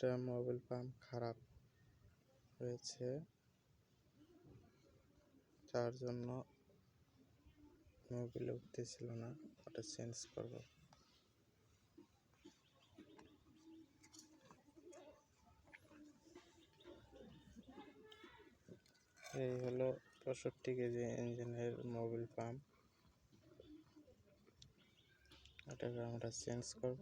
এটা Mobil pump খারাপ হয়েছে। তার জন্য মোবিল উঠতেছিল না, ওটা চেঞ্জ করব। এই হলো পঁয়ষট্টি কেজি ইঞ্জিনের মোবিল পাম্প এটাকে আমরা চেঞ্জ করব।